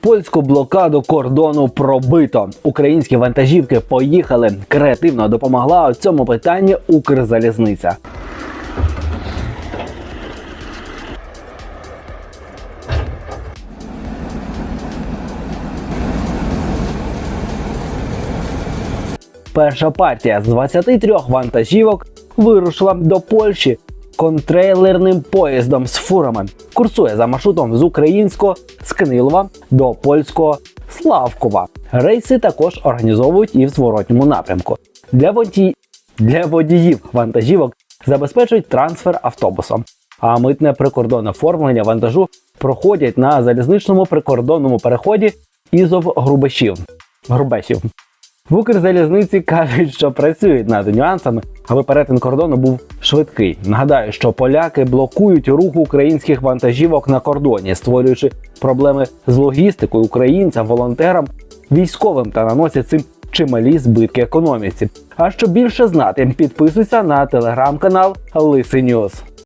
Польську блокаду кордону пробито. Українські вантажівки поїхали. Креативно допомогла у цьому питанні Укрзалізниця. Перша партія з 23 вантажівок вирушила до Польщі контрейлерним поїздом з фурами. Курсує за маршрутом з українського Скнилова до польського Славкова. Рейси також організовують і в зворотньому напрямку. Для водій... для водіїв вантажівок забезпечують трансфер автобусом. А митне прикордонне оформлення вантажу проходять на залізничному прикордонному переході Ізов Грубешів. Грубешів. В Укрзалізниці кажуть, що працюють над нюансами, аби перетин кордону був швидкий. Нагадаю, що поляки блокують рух українських вантажівок на кордоні, створюючи проблеми з логістикою українцям, волонтерам, військовим та наносять цим чималі збитки економіці. А щоб більше знати, підписуйся на телеграм-канал Лисий Ньюс.